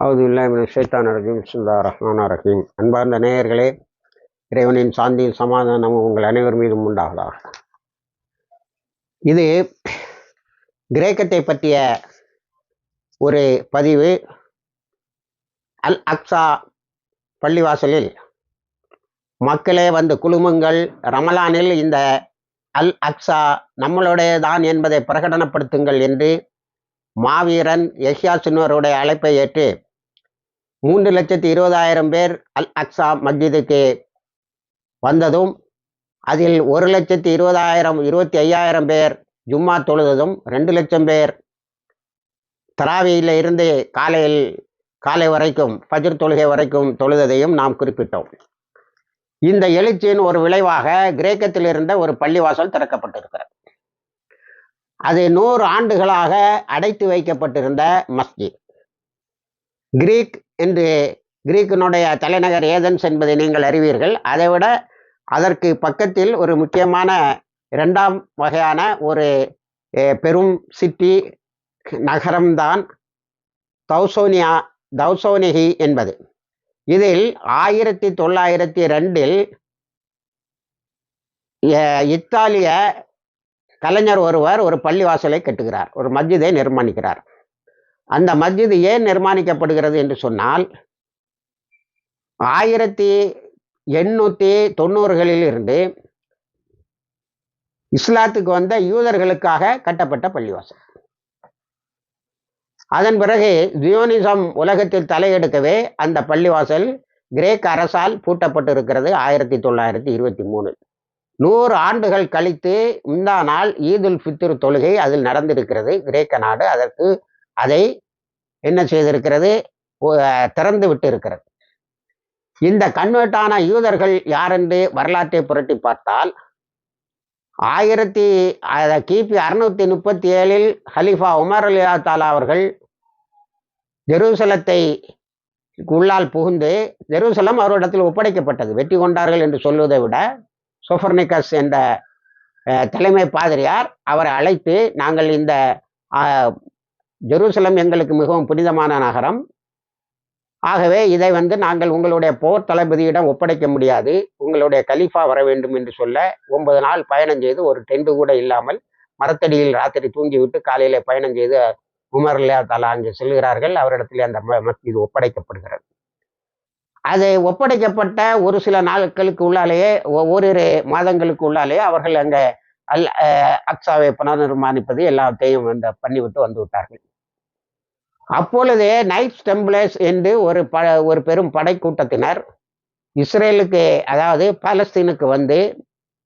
அவது இல்லாமல் ஷேத்தான் ரஜீம். சுல்லா ரஹ்மான் ரஹீம். அன்பார்ந்த நேயர்களே இறைவனின் சாந்தியும் சமாதானமும் உங்கள் அனைவர் மீதும் உண்டாகலாம் இது கிரேக்கத்தை பற்றிய ஒரு பதிவு. அல் அக்ஸா பள்ளிவாசலில் மக்களே வந்து குழுமங்கள். ரமலானில் இந்த அல் அக்ஸா நம்மளுடையதான் என்பதை பிரகடனப்படுத்துங்கள் என்று மாவீரன் யஹ்யா சின்வருடைய அழைப்பை ஏற்று மூன்று லட்சத்தி இருபதாயிரம் பேர் அல் அக்ஸா மஸ்ஜிதுக்கு வந்ததும் அதில் ஒரு லட்சத்தி இருபதாயிரம் இருபத்தி ஐயாயிரம் பேர் ஜும்மா தொழுததும் ரெண்டு லட்சம் பேர் தராவியில் இருந்து காலையில் காலை வரைக்கும் ஃபஜ்ர் தொழுகை வரைக்கும் தொழுததையும் நாம் குறிப்பிட்டோம். இந்த எழுச்சியின் ஒரு விளைவாக கிரேக்கத்தில் இருந்த ஒரு பள்ளிவாசல் திறக்கப்பட்டிருக்கிறது. அது நூறு ஆண்டுகளாக அடைத்து வைக்கப்பட்டிருந்த மஸ்ஜித். கிரீக் என்று கிரீக்கினுடைய தலைநகர் ஏதன்ஸ் என்பதை நீங்கள் அறிவீர்கள். அதைவிட அதற்கு பக்கத்தில் ஒரு முக்கியமான இரண்டாம் வகையான ஒரு பெரும் சிட்டி நகரம்தான் தௌசோனியா தௌசோனிகி என்பது. இதில் ஆயிரத்தி தொள்ளாயிரத்தி ரெண்டில் இத்தாலிய கலைஞர் ஒருவர் ஒரு பள்ளிவாசலை கட்டுகிறார். ஒரு மஸ்ஜிதை நிர்மாணிக்கிறார். அந்த மஸ்ஜித் ஏன் நிர்மாணிக்கப்படுகிறது என்று சொன்னால் ஆயிரத்தி எண்ணூற்றி தொண்ணூறுகளில் இருந்து இஸ்லாத்துக்கு வந்த யூதர்களுக்காக கட்டப்பட்ட பள்ளிவாசல். அதன் பிறகு ஜியோனிசம் உலகத்தில் தலையெடுக்கவே அந்த பள்ளிவாசல் கிரேக் அரசால் பூட்டப்பட்டிருக்கிறது ஆயிரத்தி தொள்ளாயிரத்தி இருபத்தி மூணு நூறு ஆண்டுகள் கழித்து இந்த நாள் ஈதுல் ஃபித்ரு தொழுகை அதில் நடந்திருக்கிறது கிரேக்க நாடு. அதற்கு அதை என்ன செய்திருக்கிறது? திறந்து விட்டு இருக்கிறது இந்த கன்வெர்ட்டான யூதர்கள் யாரென்று வரலாற்றை புரட்டி பார்த்தால் ஆயிரத்தி கிபி அறுநூத்தி முப்பத்தி ஏழில் ஹலிஃபா உமர் அலியா தாலா அவர்கள் ஜெருசலத்தை உள்ளால் புகுந்து ஜெருசலம் அவரிடத்தில் ஒப்படைக்கப்பட்டது. வெற்றி கொண்டார்கள் என்று சொல்வதை விட சோஃபர்னிகஸ் என்ற தலைமை பாதிரியார் அவரை அழைத்து நாங்கள் இந்த ஜெருசலம் எங்களுக்கு மிகவும் புனிதமான நகரம். ஆகவே இதை வந்து நாங்கள் உங்களுடைய போர் தளபதியிடம் ஒப்படைக்க முடியாது. உங்களுடைய கலிஃபா வர வேண்டும் என்று சொல்ல ஒன்பது நாள் பயணம் செய்து ஒரு டெண்டு கூட இல்லாமல் மரத்தடியில் ராத்திரி தூங்கிவிட்டு காலையில பயணம் செய்து உமர் இல்லா தலா அங்கே செல்கிறார்கள். அவரிடத்தில் அந்த மஸ்ஜித் ஒப்படைக்கப்படுகிறது. அது ஒப்படைக்கப்பட்ட ஒரு சில நாட்களுக்கு உள்ளாலேயே ஓரிரு மாதங்களுக்கு உள்ளாலேயே அவர்கள் அங்கே அல் அக்ஸாவை புனர்நிர்மாணிப்பது எல்லாத்தையும் அந்த பண்ணிவிட்டு வந்து விட்டார்கள். அப்பொழுது நைட் டெம்பிளர்ஸ் என்று ஒரு ப ஒரு பெரும் படைக்கூட்டத்தினர் இஸ்ரேலுக்கு அதாவது பாலஸ்தீனுக்கு வந்து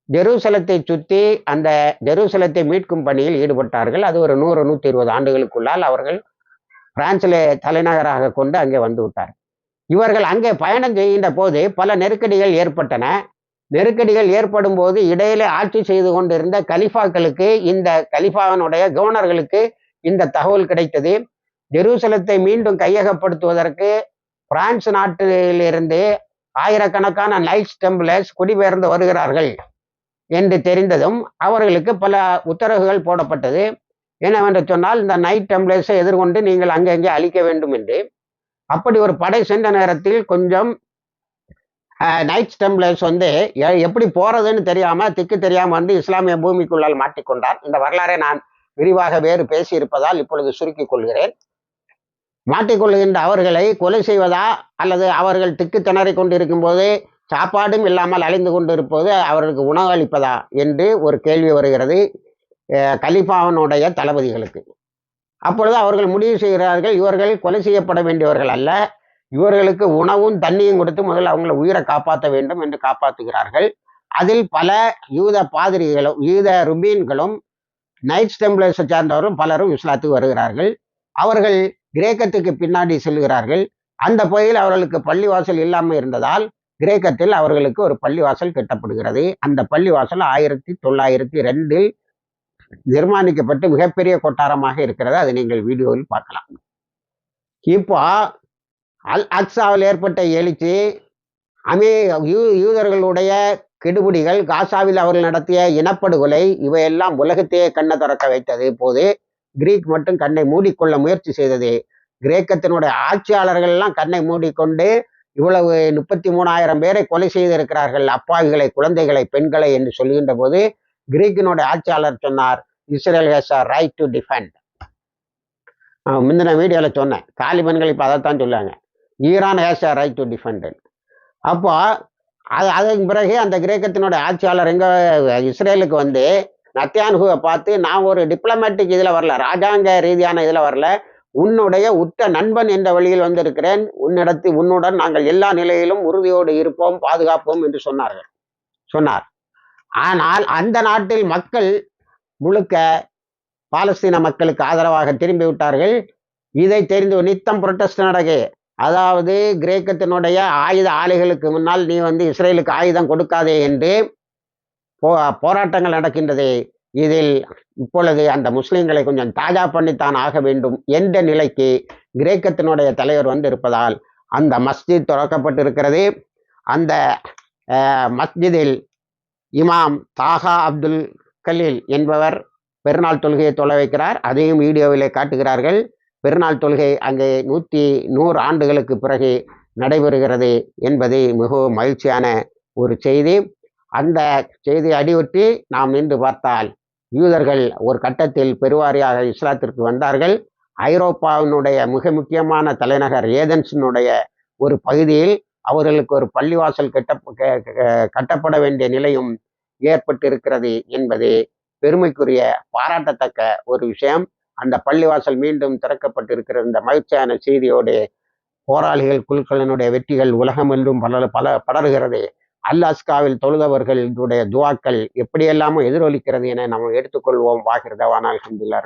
ஜெருசலத்தை சுற்றி அந்த ஜெருசலத்தை மீட்கும் பணியில் ஈடுபட்டார்கள். அது ஒரு நூறு நூற்றி இருபது ஆண்டுகளுக்குள்ளால் அவர்கள் பிரான்சில் தலைநகராக கொண்டு அங்கே வந்து விட்டார் இவர்கள் அங்கே பயணம் செய்கின்ற போது பல நெருக்கடிகள் ஏற்பட்டன. நெருக்கடிகள் ஏற்படும் போது இடையிலே ஆட்சி செய்து கொண்டிருந்த கலிஃபாக்களுக்கு இந்த கலிஃபாவினுடைய கவர்னர்களுக்கு இந்த தகவல் கிடைத்தது. ஜெருசலத்தை மீண்டும் கையகப்படுத்துவதற்கு பிரான்ஸ் நாட்டிலிருந்து ஆயிரக்கணக்கான நைட்ஸ் டெம்பிளர்ஸ் குடிபெயர்ந்து வருகிறார்கள் என்று தெரிந்ததும் அவர்களுக்கு பல உத்தரவுகள் போடப்பட்டது. என்னவென்று சொன்னால் இந்த நைட் டெம்பிளர்ஸை எதிர்கொண்டு நீங்கள் அங்கங்கே அழிக்க வேண்டும் என்று. அப்படி ஒரு படை சென்ற நேரத்தில் கொஞ்சம் நைட் டெம்பிளர்ஸ் வந்து எப்படி போறதுன்னு தெரியாம திக்கு தெரியாம வந்து இஸ்லாமிய பூமிக்குள்ளால் மாட்டிக்கொண்டார். இந்த வரலாறை நான் விரிவாக வேறு பேசியிருப்பதால் இப்பொழுது சுருக்கிக் கொள்கிறேன். மாட்டிக்கொள்கின்ற அவர்களை கொலை செய்வதா அல்லது அவர்கள் திக்கு திணறி கொண்டிருக்கும் போது சாப்பாடும் இல்லாமல் அழிந்து கொண்டிருப்பது அவர்களுக்கு உணவு அளிப்பதா என்று ஒரு கேள்வி வருகிறது கலிஃபாவனுடைய தளபதிகளுக்கு. அப்பொழுது அவர்கள் முடிவு செய்கிறார்கள் இவர்கள் கொலை செய்யப்பட வேண்டியவர்கள் அல்ல இவர்களுக்கு உணவும் தண்ணியும் கொடுத்து முதல்ல அவங்கள உயிரை காப்பாற்ற வேண்டும் என்று காப்பாற்றுகிறார்கள். அதில் பல யூத பாதிரிகளும் யூத ருபீன்களும் நைட் ஸ்டெம்பிளர்ஸை சார்ந்தவரும் பலரும் இஸ்லாத்துக்கு வருகிறார்கள். அவர்கள் கிரேக்கத்துக்கு பின்னாடி செல்கிறார்கள். அந்த பகுதியில் அவர்களுக்கு பள்ளிவாசல் இல்லாமல் இருந்ததால் கிரேக்கத்தில் அவர்களுக்கு ஒரு பள்ளிவாசல் கட்டப்படுகிறது. அந்த பள்ளிவாசல் ஆயிரத்தி தொள்ளாயிரத்தி ரெண்டில் நிர்மாணிக்கப்பட்டு மிகப்பெரிய கொட்டாரமாக இருக்கிறது. அதை நீங்கள் வீடியோவில் பார்க்கலாம். இப்போ அல் அக்ஸாவில் ஏற்பட்ட எழுச்சி அமே யூ யூதர்களுடைய கெடுபிடிகள் காசாவில் அவர்கள் நடத்திய இனப்படுகொலை இவையெல்லாம் உலகத்தையே கண்ணை திறக்க வைத்தது. போது கிரீக் மட்டும் கண்ணை மூடிக்கொள்ள முயற்சி செய்தது. கிரேக்கத்தினுடைய ஆட்சியாளர்கள் எல்லாம் கண்ணை மூடிக்கொண்டு இவ்வளவு முப்பத்தி மூணாயிரம் பேரை கொலை செய்திருக்கிறார்கள். அப்பாவிகளை குழந்தைகளை பெண்களை என்று சொல்கின்ற போது கிரீக்கினுடைய ஆட்சியாளர் சொன்னார் Israel has a right to defend முந்தின வீடியோவில் சொன்னேன். தாலிபன்கள் இப்போ அதைத்தான் சொல்லுவாங்க. Iran has a right to defend அப்போ அது அதன் பிறகு அந்த கிரேக்கத்தினுடைய ஆட்சியாளர் எங்க இஸ்ரேலுக்கு வந்து நத்தியானுகுவை பார்த்து நான் ஒரு டிப்ளமேட்டிக் இதில் வரல ராஜாங்க ரீதியான இதில் வரல. உன்னுடைய உத்த நண்பன் என்ற வழியில் வந்திருக்கிறேன். உன்னிடத்து உன்னுடன் நாங்கள் எல்லா நிலையிலும் உறுதியோடு இருப்போம் பாதுகாப்போம் என்று சொன்னார்கள். சொன்னார். ஆனால் அந்த நாட்டில் மக்கள் முழுக்க பாலஸ்தீன மக்களுக்கு ஆதரவாக திரும்பி விட்டார்கள். இதை தெரிந்து நித்தம் புரொட்டஸ்ட் நடகே அதாவது கிரேக்கத்தினுடைய ஆயுத ஆலைகளுக்கு முன்னால் நீ வந்து இஸ்ரேலுக்கு ஆயுதம் கொடுக்காதே என்று போ போராட்டங்கள் நடக்கின்றது. இதில் இப்பொழுது அந்த முஸ்லிம்களை கொஞ்சம் தாஜா பண்ணித்தான் ஆக வேண்டும் என்ற நிலைக்கு கிரேக்கத்தினுடைய தலைவர் வந்து இருப்பதால் அந்த மஸ்ஜித் திறக்கப்பட்டிருக்கிறது. அந்த மஸ்ஜிதில் இமாம் தாகா அப்துல் கலீல் என்பவர் பெருநாள் தொழுகையை தொலை வைக்கிறார். அதையும் வீடியோவிலே காட்டுகிறார்கள். பெருநாள் தொழுகை அங்கே நூற்றி நூறு ஆண்டுகளுக்கு பிறகு நடைபெறுகிறது என்பது மிகவும் மகிழ்ச்சியான ஒரு செய்தி. அந்த செய்தியை அடியொற்றி நாம் நின்று பார்த்தால் யூதர்கள் ஒரு கட்டத்தில் பெருவாரியாக இஸ்லாத்திற்கு வந்தார்கள். ஐரோப்பாவினுடைய மிக முக்கியமான தலைநகர் ஏதன்ஸினுடைய ஒரு பகுதியில் அவர்களுக்கு ஒரு பள்ளிவாசல் கட்ட கட்டப்பட வேண்டிய நிலையும் ஏற்பட்டிருக்கிறது என்பது பெருமைக்குரிய பாராட்டத்தக்க ஒரு விஷயம். அந்த பள்ளிவாசல் மீண்டும் திறக்கப்பட்டிருக்கிற இந்த மகிழ்ச்சியான செய்தியோடு போராளிகள் குழுக்களினுடைய வெற்றிகள் உலகம் என்றும் பல பல படர்கிறது. அல்லாஸ்காவில் தொழுதவர்களுடைய துவாக்கள் எப்படியெல்லாமோ எதிரொலிக்கிறது என நாம் எடுத்துக்கொள்வோம். வாகிறதவானால் அஹமதுல்லா